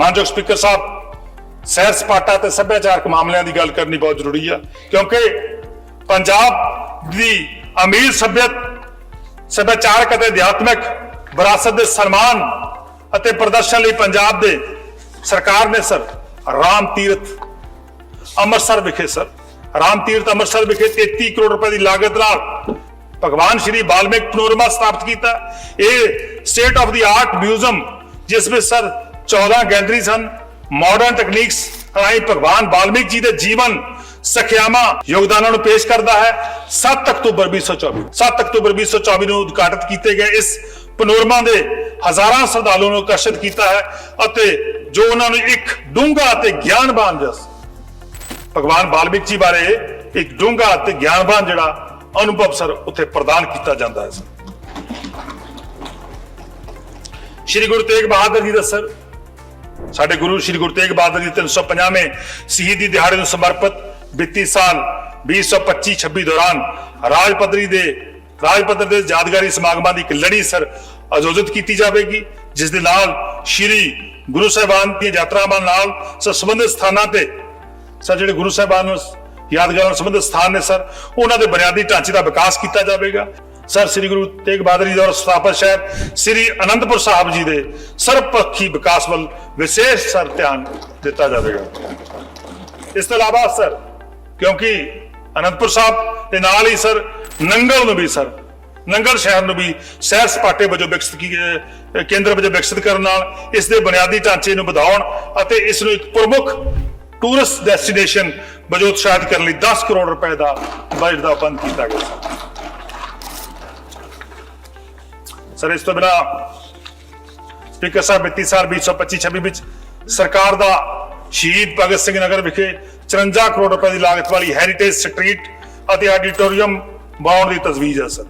ਮਾਨਯੋਗ ਸਪੀਕਰ ਸਾਹਿਬ, ਸੈਰ ਸਪਾਟਾ ਤੇ ਸੱਭਿਆਚਾਰਕ ਮਾਮਲਿਆਂ ਦੀ ਗੱਲ ਕਰਨੀ ਬਹੁਤ ਜ਼ਰੂਰੀ ਆ, ਕਿਉਂਕਿ ਪੰਜਾਬ ਦੀ ਅਮੀਰ ਸੱਭਿਅਤ, ਸੱਭਿਆਚਾਰਕ ਅਤੇ ਅਧਿਆਤਮਿਕ ਵਿਰਾਸਤ ਦੇ ਸਨਮਾਨ ਅਤੇ ਪ੍ਰਦਰਸ਼ਨ ਲਈ ਪੰਜਾਬ ਦੇ ਸਰਕਾਰ ਨੇ ਸਰ ਰਾਮ ਤੀਰਥ ਅੰਮ੍ਰਿਤਸਰ ਵਿਖੇ ਸਰ, ਰਾਮ ਤੀਰਥ ਅੰਮ੍ਰਿਤਸਰ ਵਿਖੇ 33 ਕਰੋੜ ਰੁਪਏ ਦੀ ਲਾਗਤ ਨਾਲ ਭਗਵਾਨ ਸ਼੍ਰੀ ਬਾਲਮਿਕ ਪਨੋਰਮਾ ਸਥਾਪਿਤ ਕੀਤਾ। ਇਹ state of the art museum ਜਿਸ ਵਿੱਚ ਸਰ 14 ਗੈਲਰੀ ਸਨ। ਮਾਡਰਨ ਟੈਕਨੀਕਸ ਰਾਹੀਂ ਭਗਵਾਨ ਬਾਲਮੀਕ ਜੀ ਦੇ ਜੀਵਨ ਸਖਿਆਵਾਂ ਯੋਗਦਾਨਾਂ ਨੂੰ ਪੇਸ਼ ਕਰਦਾ ਹੈ। 7 ਅਕਤੂਬਰ 2024 7 ਅਕਤੂਬਰ 2024 ਨੂੰ ਉਦਘਾਟਿਤ ਕੀਤੇ ਗਏ ਇਸ ਪਨੋਰਮਾ ਦੇ ਹਜ਼ਾਰਾਂ ਸ਼ਰਧਾਲੂਆਂ ਨੂੰ ਆਕਰਸ਼ਿਤ ਕੀਤਾ ਹੈ ਅਤੇ ਜੋ ਉਹਨਾਂ ਨੂੰ ਇੱਕ ਡੂੰਘਾ ਅਤੇ ਗਿਆਨਵਾਨ ਜਸ ਭਗਵਾਨ ਬਾਲਮੀਕ ਜੀ ਬਾਰੇ ਇੱਕ ਡੂੰਘਾ ਅਤੇ ਗਿਆਨਵਾਨ ਜਿਹੜਾ ਅਨੁਭਵ ਸਰ ਉੱਥੇ ਪ੍ਰਦਾਨ ਕੀਤਾ ਜਾਂਦਾ ਹੈ ਸਰ। ਸ਼੍ਰੀ ਗੁਰੂ ਤੇਗ ਬਹਾਦਰ ਜੀ ਦਾ ਸਰ ਸਾਡੇ ਗੁਰੂ ਸ਼੍ਰੀ ਗੁਰੂ ਤੇਗ ਬਹਾਦਰ ਜੀ 350ਵੇਂ ਸ਼ਹੀਦੀ ਦਿਹਾੜੇ ਨੂੰ ਸਮਰਪਿਤ ਵਿੱਤੀ ਸਾਲ 2025-26 ਦੌਰਾਨ ਰਾਜ ਪੱਧਰੀ ਦੇ ਰਾਜ ਪੱਧਰ ਦੇ ਯਾਦਗਾਰੀ ਸਮਾਗਮਾਂ ਦੀ ਇੱਕ ਲੜੀ ਸਰ ਆਯੋਜਿਤ ਕੀਤੀ ਜਾਵੇਗੀ, ਜਿਸ ਦੇ ਨਾਲ ਸ਼੍ਰੀ ਗੁਰੂ ਸਾਹਿਬਾਨ ਦੀਆਂ ਯਾਤਰਾਵਾਂ ਨਾਲ ਸਰ ਸੰਬੰਧਿਤ ਸਥਾਨਾਂ ਤੇ ਸਰ ਜਿਹੜੇ ਗੁਰੂ ਸਾਹਿਬਾਨ ਨੂੰ ਯਾਦਗਾਰਾਂ ਨਾਲ ਸੰਬੰਧਿਤ ਸਥਾਨ ਨੇ ਸਰ, ਉਹਨਾਂ ਦੇ ਬੁਨਿਆਦੀ ਢਾਂਚੇ ਦਾ ਵਿਕਾਸ ਕੀਤਾ ਜਾਵੇਗਾ। ਸਰ, ਸ੍ਰੀ ਗੁਰੂ ਤੇਗ ਬਹਾਦਰ ਜੀ ਦਾ ਸਥਾਪਕ ਸ਼ਹਿਰ ਸ੍ਰੀ ਅਨੰਦਪੁਰ ਸਾਹਿਬ ਜੀ ਦੇ ਸਰਬਪੱਖੀ ਵਿਕਾਸ ਵੱਲ ਵਿਸ਼ੇਸ਼ ਸਰ ਧਿਆਨ ਦਿੱਤਾ ਜਾਵੇਗਾ। ਇਸ ਤੋਂ ਇਲਾਵਾ ਸਰ, ਕਿਉਂਕਿ ਅਨੰਦਪੁਰ ਸਾਹਿਬ ਦੇ ਨਾਲ ਹੀ ਸਰ, ਨੰਗਲ ਨੂੰ ਵੀ ਸਰ, ਨੰਗਲ ਸ਼ਹਿਰ ਨੂੰ ਵੀ ਸੈਰ ਸਪਾਟੇ ਵਜੋਂ ਵਿਕਸਿਤ ਕੇਂਦਰ ਵਜੋਂ ਵਿਕਸਿਤ ਕਰਨ ਨਾਲ ਇਸ ਦੇ ਬੁਨਿਆਦੀ ਢਾਂਚੇ ਨੂੰ ਵਧਾਉਣ ਅਤੇ ਇਸ ਨੂੰ ਇੱਕ ਪ੍ਰਮੁੱਖ ਟੂਰਿਸਟ ਡੈਸਟੀਨੇਸ਼ਨ ਵਜੋਂ ਉਤਸ਼ਾਹਿਤ ਕਰਨ ਲਈ 10 ਕਰੋੜ ਰੁਪਏ ਦਾ ਬਜਟ ਦਾ ਪ੍ਰਬੰਧ ਕੀਤਾ ਗਿਆ ਸਰ ਸਰ, ਇਸ ਤੋਂ ਬਿਨਾ ਸਪੀਕਰ ਸਾਹਿਬ ਵਿੱਤੀ ਸਾਲ 2025-26 ਵਿੱਚ ਸਰਕਾਰ ਦਾ ਸ਼ਹੀਦ ਭਗਤ ਸਿੰਘ ਨਗਰ ਵਿਖੇ 54 ਕਰੋੜ ਰੁਪਏ ਦੀ ਲਾਗਤ ਵਾਲੀ ਹੈਰੀਟੇਜ ਸਟਰੀਟ ਅਤੇ ਆਡੀਟੋਰੀਅਮ ਬਣਾਉਣ ਦੀ ਤਜਵੀਜ਼ ਹੈ, ਸਰ।